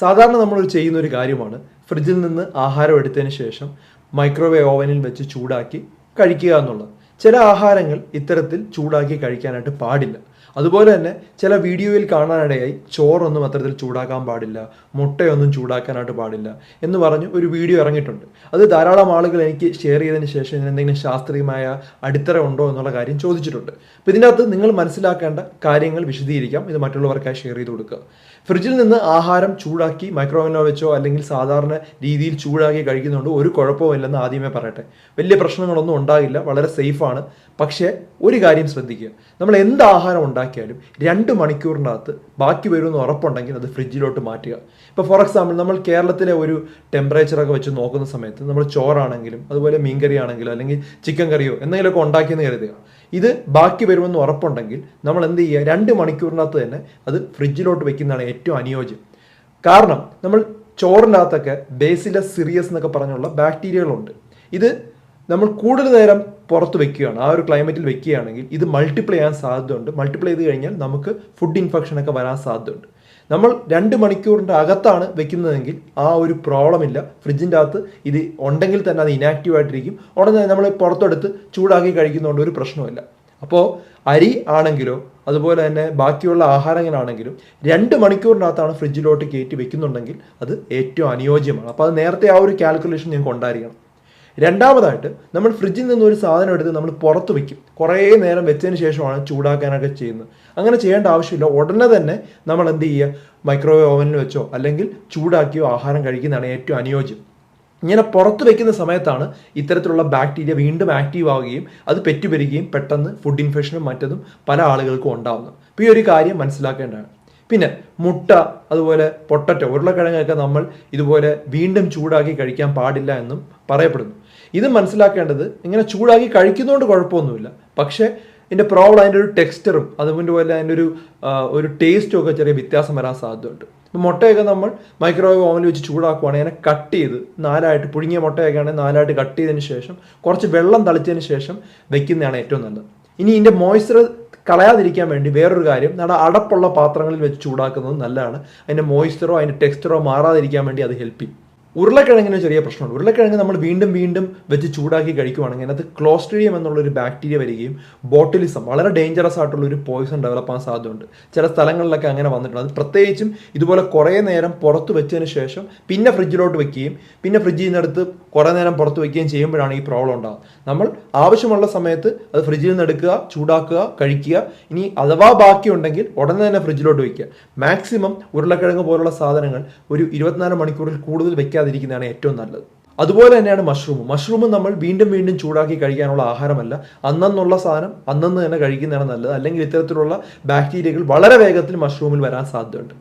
സാധാരണ നമ്മൾ ചെയ്യുന്ന ഒരു കാര്യമാണ് ഫ്രിഡ്ജിൽ നിന്ന് ആഹാരം എടുത്തതിന് ശേഷം മൈക്രോവേവ് ഓവനിൽ വെച്ച് ചൂടാക്കി കഴിക്കുക എന്നുള്ളത്. ചില ആഹാരങ്ങൾ ഇത്തരത്തിൽ ചൂടാക്കി കഴിക്കാനായിട്ട് പാടില്ല. അതുപോലെ തന്നെ ചില വീഡിയോയിൽ കാണാനിടയായി ചോറൊന്നും അത്തരത്തിൽ ചൂടാക്കാൻ പാടില്ല മുട്ടയൊന്നും ചൂടാക്കാനായിട്ട് പാടില്ല എന്ന് പറഞ്ഞ് ഒരു വീഡിയോ ഇറങ്ങിയിട്ടുണ്ട്. അത് ധാരാളം ആളുകൾ എനിക്ക് ഷെയർ ചെയ്തതിന് ശേഷം ഇതിന് എന്തെങ്കിലും ശാസ്ത്രീയമായ അടിത്തറ ഉണ്ടോ എന്നുള്ള കാര്യം ചോദിച്ചിട്ടുണ്ട്. അപ്പോൾ ഇതിന്റെ അകത്ത് നിങ്ങൾ മനസ്സിലാക്കേണ്ട കാര്യങ്ങൾ വിശദീകരിക്കാം. ഇത് മറ്റുള്ളവർക്കായി ഷെയർ ചെയ്ത് കൊടുക്കുക. ഫ്രിഡ്ജിൽ നിന്ന് ആഹാരം ചൂടാക്കി മൈക്രോവേവിനോ വെച്ചോ അല്ലെങ്കിൽ സാധാരണ രീതിയിൽ ചൂടാക്കി കഴിക്കുന്നുണ്ട് ഒരു കുഴപ്പമില്ലെന്ന് ആദ്യമേ പറയട്ടെ. വലിയ പ്രശ്നങ്ങളൊന്നും ഉണ്ടാകില്ല. വളരെ സേഫാണ് പക്ഷേ ഒരു കാര്യം ശ്രദ്ധിക്കുക. നമ്മൾ എന്ത് ആഹാരം ഉണ്ടാക്കിയാലും രണ്ട് മണിക്കൂറിനകത്ത് ബാക്കി വരുമെന്ന് ഉറപ്പുണ്ടെങ്കിൽ അത് ഫ്രിഡ്ജിലോട്ട് മാറ്റുക. ഇപ്പോൾ ഫോർ എക്സാമ്പിൾ നമ്മൾ കേരളത്തിലെ ഒരു ടെമ്പറേച്ചറൊക്കെ വെച്ച് നോക്കുന്ന സമയത്ത് നമ്മൾ ചോറാണെങ്കിലും അതുപോലെ മീൻകറി ആണെങ്കിലും അല്ലെങ്കിൽ ചിക്കൻ കറിയോ എന്തെങ്കിലുമൊക്കെ ഉണ്ടാക്കിയെന്ന് കരുതുക. ഇത് ബാക്കി വരുമെന്ന് ഉറപ്പുണ്ടെങ്കിൽ നമ്മൾ എന്ത് ചെയ്യുക? രണ്ട് മണിക്കൂറിനകത്ത് തന്നെ അത് ഫ്രിഡ്ജിലോട്ട് വെക്കുന്നതാണ് ഏറ്റവും അനുയോജ്യം. കാരണം നമ്മൾ ചോറിനകത്തൊക്കെ ബേസിലസ് സിറിയസ് എന്നൊക്കെ പറഞ്ഞുള്ള ബാക്ടീരിയകളുണ്ട് ഇത് നമ്മൾ കൂടുതൽ നേരം പുറത്ത് വെക്കുകയാണ്. ആ ഒരു ക്ലൈമറ്റിൽ വെക്കുകയാണെങ്കിൽ ഇത് മൾട്ടിപ്ലൈ ചെയ്യാൻ സാധ്യതയുണ്ട്. മൾട്ടിപ്ലൈ ചെയ്ത് കഴിഞ്ഞാൽ നമുക്ക് ഫുഡ് ഇൻഫെക്ഷൻ ഒക്കെ വരാൻ സാധ്യതയുണ്ട്. നമ്മൾ രണ്ട് മണിക്കൂറിന്റെ അകത്താണ് വെക്കുന്നതെങ്കിൽ ആ ഒരു പ്രോബ്ലം ഇല്ല. ഫ്രിഡ്ജിന്റെ അകത്ത് ഇത് ഉണ്ടെങ്കിൽ തന്നെ അത് ഇനാക്റ്റീവ് ആയിട്ടിരിക്കും. ഉടനെ നമ്മൾ പുറത്തെടുത്ത് ചൂടാക്കി കഴിക്കുന്നതുകൊണ്ട് ഒരു പ്രശ്നമില്ല അപ്പോൾ അരി ആണെങ്കിലോ അതുപോലെ തന്നെ ബാക്കിയുള്ള ആഹാരങ്ങളാണെങ്കിലും രണ്ട് മണിക്കൂറിനകത്താണ് ഫ്രിഡ്ജിലോട്ട് കയറ്റി വെക്കുന്നുണ്ടെങ്കിൽ അത് ഏറ്റവും അനുയോജ്യമാണ്. അപ്പോൾ അത് നേരത്തെ ആ ഒരു കാൽക്കുലേഷൻ നിങ്ങൾക്ക് ഉണ്ടായിരിക്കണം. രണ്ടാമതായിട്ട് നമ്മൾ ഫ്രിഡ്ജിൽ നിന്ന് ഒരു സാധനം എടുത്ത് നമ്മൾ പുറത്ത് വയ്ക്കും കുറേ നേരം വെച്ചതിന് ശേഷമാണ് ചൂടാക്കാനൊക്കെ ചെയ്യുന്നത്. അങ്ങനെ ചെയ്യേണ്ട ആവശ്യമില്ല. ഉടനെ തന്നെ നമ്മൾ എന്ത് ചെയ്യുക? മൈക്രോവേവ് ഓവനിൽ വെച്ചോ അല്ലെങ്കിൽ ചൂടാക്കിയോ ആഹാരം കഴിക്കുന്നതാണ് ഏറ്റവും അനുയോജ്യം. ഇങ്ങനെ പുറത്ത് വയ്ക്കുന്ന സമയത്താണ് ഇത്തരത്തിലുള്ള ബാക്ടീരിയ വീണ്ടും ആക്റ്റീവ് ആവുകയും അത് പെറ്റുപെരുകയും പെട്ടെന്ന് ഫുഡ് ഇൻഫെക്ഷനും മറ്റതും പല ആളുകൾക്കും ഉണ്ടാവുന്നത്. അപ്പോൾ ഈ ഒരു കാര്യം മനസ്സിലാക്കേണ്ടതാണ്. പിന്നെ മുട്ട അതുപോലെ പൊട്ടറ്റോ ഉരുളക്കിഴങ്ങൊക്കെ നമ്മൾ ഇതുപോലെ വീണ്ടും ചൂടാക്കി കഴിക്കാൻ പാടില്ല എന്നും പറയപ്പെടുന്നു. ഇത് മനസ്സിലാക്കേണ്ടത് ഇങ്ങനെ ചൂടാക്കി കഴിക്കുന്നതുകൊണ്ട് കുഴപ്പമൊന്നുമില്ല. പക്ഷേ ഇതിന്റെ പ്രോബ്ലം അതിന്റെ ഒരു ടെക്സ്ചറും അതുപോലെ അതിന്റെ ഒരു ഒരു ടേസ്റ്റും ഒക്കെ ചെറിയ വ്യത്യാസം വരാൻ സാധ്യതയുണ്ട്. ഇപ്പം മുട്ടയൊക്കെ നമ്മൾ മൈക്രോവേവ് ഓവനിൽ വെച്ച് ചൂടാക്കുവാണെങ്കിൽ അതിനെ കട്ട് ചെയ്ത് നാലായിട്ട് പുഴുങ്ങിയ മുട്ടയൊക്കെ ആണെങ്കിൽ നാലായിട്ട് കട്ട് ചെയ്തതിന് ശേഷം കുറച്ച് വെള്ളം തളിച്ചതിന് ശേഷം വെക്കുന്നതാണ് ഏറ്റവും നല്ലത്. ഇനി ഇതിന്റെ മോയ്സ്ചർ കളയാതിരിക്കാൻ വേണ്ടി വേറൊരു കാര്യം നമ്മുടെ അടപ്പുള്ള പാത്രങ്ങളിൽ വെച്ച് ചൂടാക്കുന്നത് നല്ലതാണ്. അതിന്റെ മോയ്സ്ചറോ അതിന്റെ ടെക്സ്ചറോ മാറാതിരിക്കാൻ വേണ്ടി അത് ഹെൽപ്പ് ചെയ്യും. ഉരുളക്കിഴങ്ങിന് ചെറിയ പ്രശ്നമുണ്ട്. ഉരുളക്കിഴങ്ങ് നമ്മൾ വീണ്ടും വീണ്ടും വെച്ച് ചൂടാക്കി കഴിക്കുവാണെങ്കിൽ അതിനകത്ത് ക്ലോസ്ട്രീഡിയം എന്നുള്ളൊരു ബാക്ടീരിയ വരികയും ബോട്ടിലിസം വളരെ ഡേഞ്ചറസ് ആയിട്ടുള്ള ഒരു പോയിസൺ ഡെവലപ്പ് ആകാൻ സാധ്യതയുണ്ട്. ചില സ്ഥലങ്ങളിലൊക്കെ അങ്ങനെ വന്നിട്ടുണ്ട്. അത് പ്രത്യേകിച്ചും ഇതുപോലെ കുറേ നേരം പുറത്ത് വെച്ചതിന് ശേഷം പിന്നെ ഫ്രിഡ്ജിലോട്ട് വെക്കുകയും പിന്നെ ഫ്രിഡ്ജിൽ നിന്നെടുത്ത് കുറേ നേരം പുറത്ത് വെക്കുകയും ചെയ്യുമ്പോഴാണ് ഈ പ്രോബ്ലം ഉണ്ടാകുന്നത് നമ്മൾ ആവശ്യമുള്ള സമയത്ത് അത് ഫ്രിഡ്ജിൽ നിന്ന് എടുക്കുക ചൂടാക്കുക കഴിക്കുക. ഇനി അഥവാ ബാക്കിയുണ്ടെങ്കിൽ ഉടനെ തന്നെ ഫ്രിഡ്ജിലോട്ട് വെക്കുക. മാക്സിമം ഉരുളക്കിഴങ്ങ് പോലുള്ള സാധനങ്ങൾ ഒരു ഇരുപത്തിനാല് മണിക്കൂറിൽ കൂടുതൽ വെക്കാതിരിക്കുന്നതാണ് ഏറ്റവും നല്ലത്. അതുപോലെ തന്നെയാണ് മഷ്റൂം മഷ്റൂം നമ്മൾ വീണ്ടും വീണ്ടും ചൂടാക്കി കഴിക്കാനുള്ള ആഹാരമല്ല. അന്നന്നുള്ള സാധനം അന്നന്ന് തന്നെ കഴിക്കുന്നതാണ് നല്ലത്. അല്ലെങ്കിൽ ഇത്തരത്തിലുള്ള ബാക്ടീരിയകൾ വളരെ വേഗത്തിൽ മഷ്റൂമിൽ വരാൻ സാധ്യതയുണ്ട്.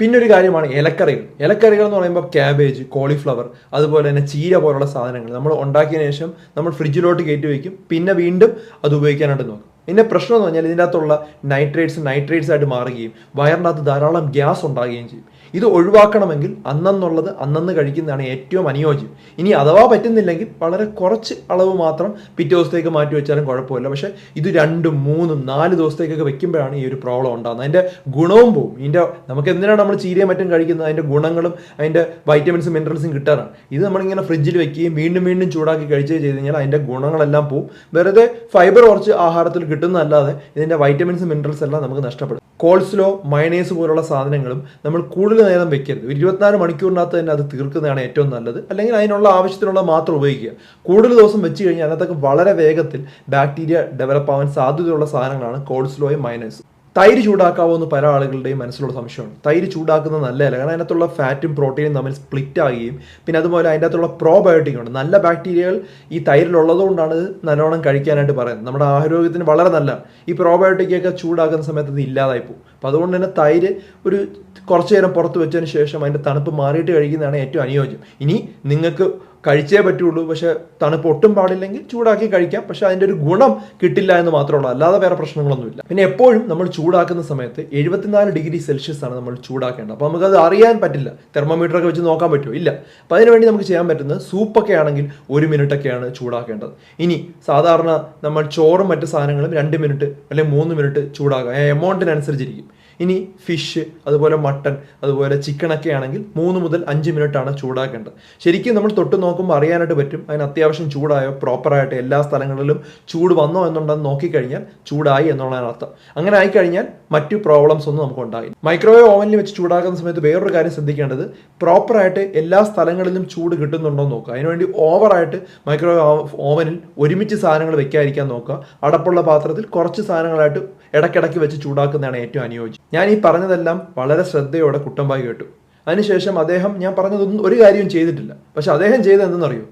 പിന്നെ ഒരു കാര്യമാണ് ഇലക്കറികൾ. ഇലക്കറികൾ എന്ന് പറയുമ്പോൾ ക്യാബേജ് കോളിഫ്ലവർ അതുപോലെ തന്നെ ചീര പോലുള്ള സാധനങ്ങൾ. നമ്മൾ ഉണ്ടാക്കിയതിന് ശേഷം നമ്മൾ ഫ്രിഡ്ജിലോട്ട് കയറ്റി വയ്ക്കും പിന്നെ വീണ്ടും അത് ഉപയോഗിക്കാനായിട്ട് നോക്കും. പിന്നെ പ്രശ്നം എന്ന് പറഞ്ഞാൽ ഇതിന്റെ അകത്തുള്ള നൈട്രേറ്റ്സ് നൈട്രേറ്റ്സ് ആയിട്ട് മാറുകയും വയറിനകത്ത് ധാരാളം ഗ്യാസ് ഉണ്ടാകുകയും ചെയ്യും. ഇത് ഒഴിവാക്കണമെങ്കിൽ അന്നെന്നുള്ളത് അന്നന്ന് കഴിക്കുന്നതാണ് ഏറ്റവും അനുയോജ്യം. ഇനി അഥവാ പറ്റുന്നില്ലെങ്കിൽ വളരെ കുറച്ച് അളവ് മാത്രം പിറ്റേ ദിവസത്തേക്ക് മാറ്റി വെച്ചാലും കുഴപ്പമില്ല. പക്ഷേ ഇത് രണ്ടും മൂന്നും നാല് ദിവസത്തേക്കൊക്കെ വെക്കുമ്പോഴാണ് ഈ ഒരു പ്രോബ്ലം ഉണ്ടാകുന്നത്. അതിന്റെ ഗുണവും പോവും. ഇതിന്റെ നമുക്ക് എന്തിനാണ് നമ്മൾ ചീരയും മറ്റും കഴിക്കുന്നത്? അതിന്റെ ഗുണങ്ങളും അതിന്റെ വൈറ്റമിൻസും മിനറൽസും കിട്ടാറാണ്. ഇത് നമ്മളിങ്ങനെ ഫ്രിഡ്ജിൽ വെക്കുകയും വീണ്ടും വീണ്ടും ചൂടാക്കി കഴിച്ച് ചെയ്ത് കഴിഞ്ഞാൽ അതിന്റെ ഗുണങ്ങളെല്ലാം പോവും. വെറുതെ ഫൈബർ കുറച്ച് ആഹാരത്തിൽ കിട്ടുന്നതല്ലാതെ ഇതിന്റെ വൈറ്റമിൻസ് മിനറൽസ് എല്ലാം നമുക്ക് നഷ്ടപ്പെടും. കോൾസ്ലോ മയണേസ് പോലുള്ള സാധനങ്ങളും നമ്മൾ കൂടുതൽ നേരം വെക്കരുത്. ഇരുപത്തിനാല് മണിക്കൂറിനകത്ത് തന്നെ അത് തീർക്കുന്നതാണ് ഏറ്റവും നല്ലത്. അല്ലെങ്കിൽ അതിനുള്ള ആവശ്യത്തിനുള്ള മാത്രം ഉപയോഗിക്കുക. കൂടുതൽ ദിവസം വെച്ച് കഴിഞ്ഞാൽ അതിനകത്തൊക്കെ വളരെ വേഗത്തിൽ ബാക്ടീരിയ ഡെവലപ്പ് ആവാൻ സാധ്യതയുള്ള സാധനങ്ങളാണ് കോൾസ്ലോയും മയണേസും. തൈര് ചൂടാക്കാവോ എന്ന് പല ആളുകളുടെയും മനസ്സിലുള്ള സംശയമാണ്. തൈര് ചൂടാക്കുന്നത് നല്ലതല്ല. കാരണം അതിനകത്തുള്ള ഫാറ്റും പ്രോട്ടീനും തമ്മിൽ സ്പ്ലിറ്റ് ആകുകയും പിന്നെ അതുപോലെ അതിന്റെ അകത്തുള്ള പ്രോബയോട്ടിക് ഉണ്ട്. നല്ല ബാക്ടീരിയകൾ ഈ തൈരിലുള്ളതുകൊണ്ടാണ് നല്ലോണം കഴിക്കാനായിട്ട് പറയുന്നത്. നമ്മുടെ ആരോഗ്യത്തിന് വളരെ നല്ല. ഈ പ്രോബയോട്ടിക്കൊക്കെ ചൂടാക്കുന്ന സമയത്ത് ഇത് ഇല്ലാതായി പോകും. അപ്പോൾ അതുകൊണ്ട് തന്നെ തൈര് ഒരു കുറച്ച് നേരം പുറത്ത് വെച്ചതിന് ശേഷം അതിന്റെ തണുപ്പ് മാറിയിട്ട് കഴിക്കുന്നതാണ് ഏറ്റവും അനുയോജ്യം. ഇനി നിങ്ങൾക്ക് കഴിച്ചേ പറ്റുള്ളൂ. പക്ഷെ തണുപ്പ് ഒട്ടും പാടില്ലെങ്കിൽ ചൂടാക്കി കഴിക്കാം. പക്ഷെ അതിന്റെ ഒരു ഗുണം കിട്ടില്ല എന്ന് മാത്രമുള്ളൂ അല്ലാതെ വേറെ പ്രശ്നങ്ങളൊന്നുമില്ല. പിന്നെ എപ്പോഴും നമ്മൾ ചൂടാക്കുന്ന സമയത്ത് എഴുപത്തിനാല് ഡിഗ്രി സെൽഷ്യസ് ആണ് നമ്മൾ ചൂടാക്കേണ്ടത്. അപ്പോൾ നമുക്കത് അറിയാൻ പറ്റില്ല. തെർമോമീറ്റർ ഒക്കെ വെച്ച് നോക്കാൻ പറ്റുമോ? ഇല്ല. അപ്പോൾ അതിനുവേണ്ടി നമുക്ക് ചെയ്യാൻ പറ്റുന്നത് സൂപ്പൊക്കെ ആണെങ്കിൽ ഒരു മിനിറ്റ് ഒക്കെയാണ് ചൂടാക്കേണ്ടത്. ഇനി സാധാരണ നമ്മൾ ചോറും മറ്റു സാധനങ്ങളും രണ്ട് മിനിറ്റ് അല്ലെങ്കിൽ മൂന്ന് മിനിറ്റ് ചൂടാക്കുക. എമൗണ്ടിനനുസരിച്ചിരിക്കും ഇനി ഫിഷ് അതുപോലെ മട്ടൺ അതുപോലെ ചിക്കനൊക്കെ ആണെങ്കിൽ മൂന്ന് മുതൽ അഞ്ച് മിനിറ്റ് ആണ് ചൂടാക്കേണ്ടത്. ശരിക്കും നമ്മൾ തൊട്ട് നോക്കുമ്പോൾ അറിയാനായിട്ട് പറ്റും അതിന് അത്യാവശ്യം ചൂടായോ പ്രോപ്പറായിട്ട് എല്ലാ സ്ഥലങ്ങളിലും ചൂട് വന്നോ എന്നുണ്ടെന്ന് നോക്കിക്കഴിഞ്ഞാൽ ചൂടായി എന്നുള്ളതാണ് അർത്ഥം. അങ്ങനെ ആയിക്കഴിഞ്ഞാൽ മറ്റു പ്രോബ്ലംസ് ഒന്നും നമുക്ക് ഉണ്ടാകില്ല മൈക്രോവേവ് ഓവനിൽ വെച്ച് ചൂടാക്കുന്ന സമയത്ത് വേറൊരു കാര്യം ശ്രദ്ധിക്കേണ്ടത് പ്രോപ്പറായിട്ട് എല്ലാ സ്ഥലങ്ങളിലും ചൂട് കിട്ടുന്നുണ്ടോ എന്ന് നോക്കുക. അതിനുവേണ്ടി ഓവറായിട്ട് മൈക്രോവേവ് ഓവനിൽ ഒരുമിച്ച് സാധനങ്ങൾ വെക്കാതിരിക്കാൻ നോക്കുക. അടപ്പുള്ള പാത്രത്തിൽ കുറച്ച് സാധനങ്ങളായിട്ട് ഇടയ്ക്കിടയ്ക്ക് വെച്ച് ചൂടാക്കുന്നതാണ് ഏറ്റവും അനുയോജ്യം. ഞാൻ ഈ പറഞ്ഞതെല്ലാം വളരെ ശ്രദ്ധയോടെ കുട്ടമ്പായി കേട്ടു. അതിനുശേഷം അദ്ദേഹം ഞാൻ പറഞ്ഞതൊന്നും ഒരു കാര്യവും ചെയ്തിട്ടില്ല. പക്ഷെ അദ്ദേഹം ചെയ്തത് എന്തെന്നറിയോ?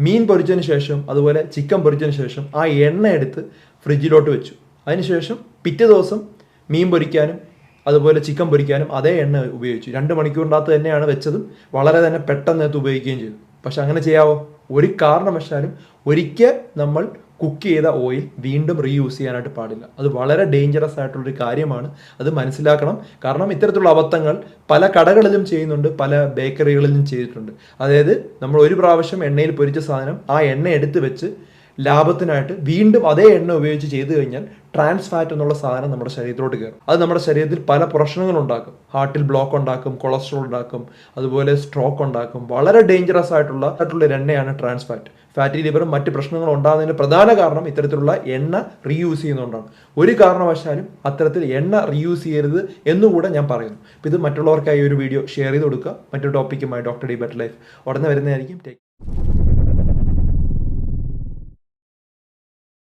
മീൻ പൊരിച്ചതിന് ശേഷം അതുപോലെ ചിക്കൻ പൊരിച്ചതിന് ശേഷം ആ എണ്ണ എടുത്ത് ഫ്രിഡ്ജിലോട്ട് വെച്ചു. അതിനുശേഷം പിറ്റേ ദിവസം മീൻ പൊരിക്കാനും അതുപോലെ ചിക്കൻ പൊരിക്കാനും അതേ എണ്ണ ഉപയോഗിച്ചു. രണ്ട് മണിക്കൂറിനകത്ത് തന്നെയാണ് വെച്ചതും. വളരെ തന്നെ പെട്ടെന്ന് അത് ഉപയോഗിക്കുകയും ചെയ്തു. പക്ഷെ അങ്ങനെ ചെയ്യാവോ? ഒരു കാരണവശാലും ഒരിക്കൽ നമ്മൾ കുക്ക് ചെയ്ത ഓയിൽ വീണ്ടും റീയൂസ് ചെയ്യാനായിട്ട് പാടില്ല. അത് വളരെ ഡേഞ്ചറസ് ആയിട്ടുള്ളൊരു കാര്യമാണ്. അത് മനസ്സിലാക്കണം. കാരണം ഇത്തരത്തിലുള്ള അബദ്ധങ്ങൾ പല കടകളിലും ചെയ്യുന്നുണ്ട് പല ബേക്കറികളിലും ചെയ്തിട്ടുണ്ട്. അതായത് നമ്മൾ ഒരു പ്രാവശ്യം എണ്ണയിൽ പൊരിച്ച സാധനം ആ എണ്ണ എടുത്ത് വെച്ച് ലാഭത്തിനായിട്ട് വീണ്ടും അതേ എണ്ണ ഉപയോഗിച്ച് ചെയ്തു കഴിഞ്ഞാൽ ട്രാൻസ് ഫാറ്റ് എന്നുള്ള സാധനം നമ്മുടെ ശരീരത്തിലോട്ട് കയറും. അത് നമ്മുടെ ശരീരത്തിൽ പല പ്രശ്നങ്ങൾ ഉണ്ടാക്കും. ഹാർട്ടിൽ ബ്ലോക്ക് ഉണ്ടാക്കും കൊളസ്ട്രോൾ ഉണ്ടാക്കും അതുപോലെ സ്ട്രോക്ക് ഉണ്ടാക്കും. വളരെ ഡേഞ്ചറസ് ആയിട്ടുള്ള ആയിട്ടുള്ള എണ്ണയാണ് ട്രാൻസ് ഫാറ്റ് ഫാറ്റി ലിവറും മറ്റ് പ്രശ്നങ്ങളും ഉണ്ടാകുന്നതിന് പ്രധാന കാരണം ഇത്തരത്തിലുള്ള എണ്ണ റീയൂസ് ചെയ്യുന്നതുകൊണ്ടാണ്. ഒരു കാരണവശാലും അത്തരത്തിൽ എണ്ണ റീയൂസ് ചെയ്യരുത് എന്നുകൂടെ ഞാൻ പറയുന്നു. ഇത് മറ്റുള്ളവർക്കായി ഒരു വീഡിയോ ഷെയർ ചെയ്ത് കൊടുക്കുക. മറ്റൊരു ടോപ്പിക്കുമായി ഡോക്ടർ ഡി ബെറ്റർ ലൈഫ്. ഉടനെ വരുന്നതായിരിക്കും. ടേക്ക്